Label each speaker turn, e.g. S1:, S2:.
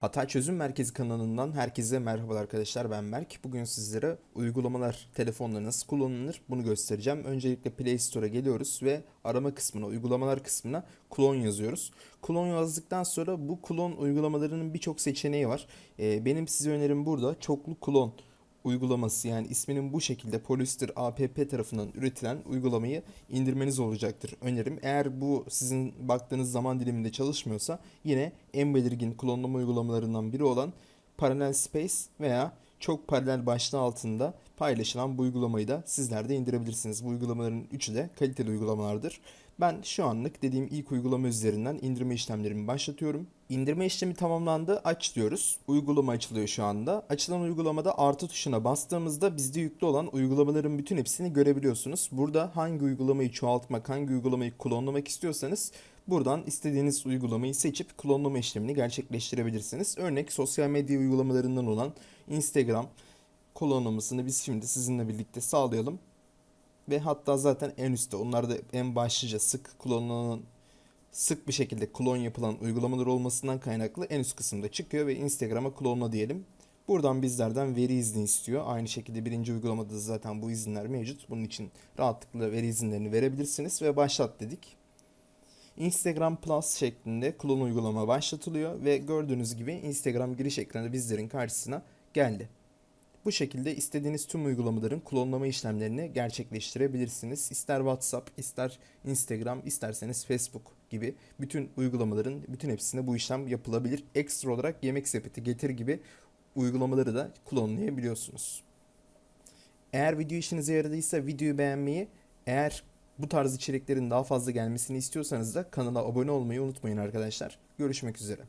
S1: Hata Çözüm Merkezi kanalından herkese merhaba arkadaşlar ben Berk. Bugün sizlere uygulamalar telefonla nasıl kullanılır bunu göstereceğim. Öncelikle Play Store'a geliyoruz ve arama kısmına, uygulamalar kısmına klon yazıyoruz. Klon yazdıktan sonra bu klon uygulamalarının birçok seçeneği var. Ee, benim size önerim burada çoklu klon uygulaması yani isminin bu şekilde Polyster app tarafından üretilen uygulamayı indirmeniz olacaktır önerim. Eğer bu sizin baktığınız zaman diliminde çalışmıyorsa yine en belirgin klonlama uygulamalarından biri olan Parallel Space veya çok paralel başlığı altında paylaşılan bu uygulamayı da sizler de indirebilirsiniz. Bu uygulamaların üçü de kaliteli uygulamalardır. Ben şu anlık dediğim ilk uygulama üzerinden indirme işlemlerimi başlatıyorum. İndirme işlemi tamamlandı. Aç diyoruz. Uygulama açılıyor şu anda. Açılan uygulamada artı tuşuna bastığımızda bizde yüklü olan uygulamaların bütün hepsini görebiliyorsunuz. Burada hangi uygulamayı çoğaltmak, hangi uygulamayı klonlamak istiyorsanız buradan istediğiniz uygulamayı seçip klonlama işlemini gerçekleştirebilirsiniz. Örnek sosyal medya uygulamalarından olan Instagram klonlamasını biz şimdi sizinle birlikte sağlayalım. Ve hatta zaten en üstte onlar da en başlıca sık klonlanan sık bir şekilde klon yapılan uygulamalar olmasından kaynaklı en üst kısımda çıkıyor ve Instagram'a klonla diyelim. Buradan bizlerden veri izni istiyor. Aynı şekilde birinci uygulamada da zaten bu izinler mevcut. Bunun için rahatlıkla veri izinlerini verebilirsiniz ve başlat dedik. Instagram Plus şeklinde klon uygulama başlatılıyor ve gördüğünüz gibi Instagram giriş ekranı bizlerin karşısına geldi. Bu şekilde istediğiniz tüm uygulamaların klonlama işlemlerini gerçekleştirebilirsiniz. İster WhatsApp, ister Instagram, isterseniz Facebook gibi bütün uygulamaların bütün hepsinde bu işlem yapılabilir. Ekstra olarak yemek sepeti, getir gibi uygulamaları da klonlayabiliyorsunuz. Eğer video işinize yaradıysa videoyu beğenmeyi, eğer bu tarz içeriklerin daha fazla gelmesini istiyorsanız da kanala abone olmayı unutmayın arkadaşlar. Görüşmek üzere.